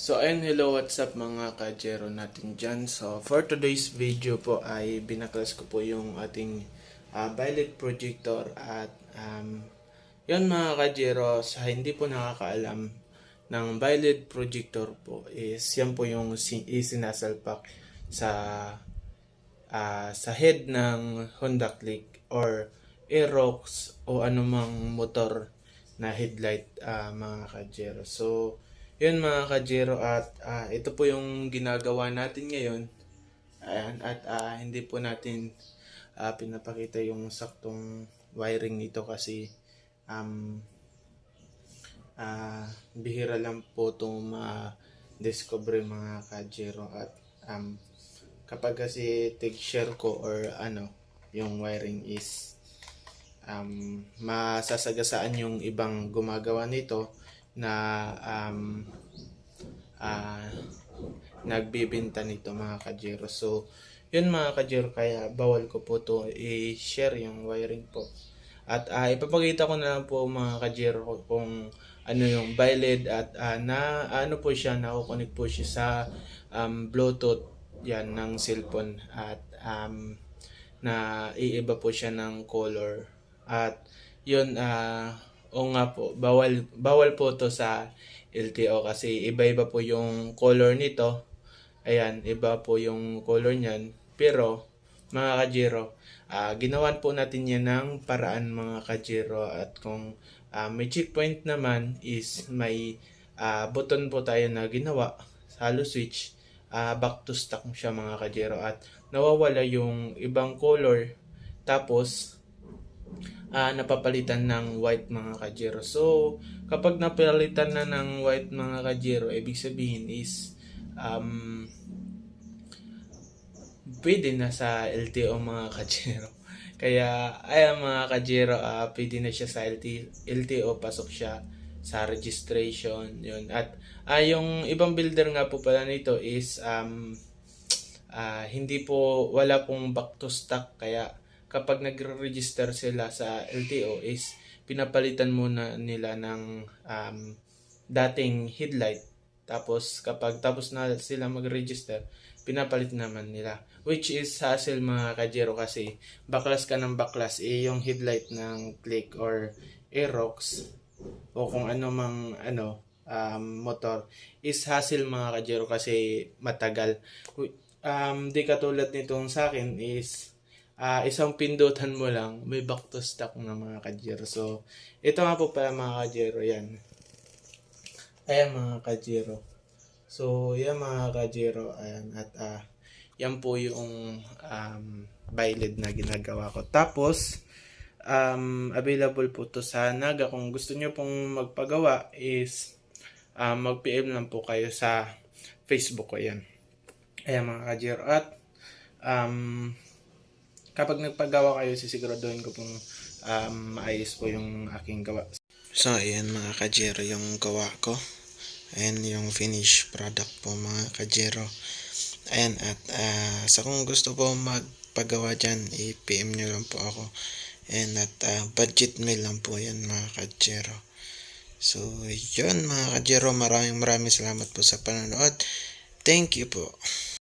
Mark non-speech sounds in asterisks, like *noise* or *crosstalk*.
So, ayun, hello, what's up mga kajero natin dyan. So, for today's video po ay binaklas ko po yung ating uh, violet projector at um, yun mga kajero, sa hindi po nakakaalam ng violet projector po is yan po yung si- isinasalpak sa ah, sa head ng Honda Click or Aerox o anumang motor na headlight ah, mga kajero. So, yun mga kajero at ah, ito po yung ginagawa natin ngayon. Ayan, at ah, hindi po natin ah, pinapakita yung saktong wiring nito kasi um, ah, bihira lang po itong ma-discover mga kajero at um, kapag kasi take share ko or ano yung wiring is um, masasagasaan yung ibang gumagawa nito na um, ah, nagbibinta nito mga kajero. So, yun mga kajero, kaya bawal ko po to i-share yung wiring po. At ah, ipapakita ko na lang po mga kajero kung ano yung violet at ah, na ano po siya, nakukunik po siya sa um, Bluetooth yan ng cellphone at um, na iiba po siya ng color at yun ah o nga po bawal bawal po to sa LTO kasi iba-iba po yung color nito. Ayan iba po yung color niyan. Pero mga kajiro ah ginawan po natin yan ng paraan mga kajiro. At kung ah, may checkpoint naman is may ah, button po tayo na ginawa halo switch ah, back to stock siya mga kajero at nawawala yung ibang color. Tapos ah, napapalitan ng white mga kajero. So, kapag napalitan na ng white mga kajero, ibig sabihin is um, pwede na sa LTO mga kajero. *laughs* Kaya, ayan mga kajero, ah, pwede na siya sa LT, LTO, pasok siya sa registration, yun. At ah, yung ibang builder nga po pala nito is um, ah, hindi po, wala pong back to stock, kaya kapag nagre-register sila sa LTO is pinapalitan muna nila ng um, dating headlight. Tapos kapag tapos na sila mag-register, pinapalit naman nila. Which is hassle mga kajero kasi baklas ka ng baklas eh yung headlight ng click or Aerox o kung ano mang ano um, motor is hassle mga kajero kasi matagal. Um, di katulad nitong sa akin is ah isang pindutan mo lang, may back to stock na mga kajero. So, ito nga po pala mga kajero, yan. Ayan mga kajero. So, yan mga kajero, ayan. At ah yan po yung um, violet na ginagawa ko. Tapos, um, available po to sa Naga. Kung gusto nyo pong magpagawa is um, mag-PM lang po kayo sa Facebook ko. Ayan. Ayan mga kajero. At um, kapag nagpagawa kayo, sisiguraduhin ko pong um, maayos po yung aking gawa. So, ayan mga kajero yung gawa ko. Ayan yung finished product po mga kajero. Ayan at ah, sa kung gusto po magpagawa dyan, i-PM nyo lang po ako. Ayan at ah, budget mail lang po yan mga kajero. So, yun mga kajero. Maraming maraming salamat po sa panonood. Thank you po.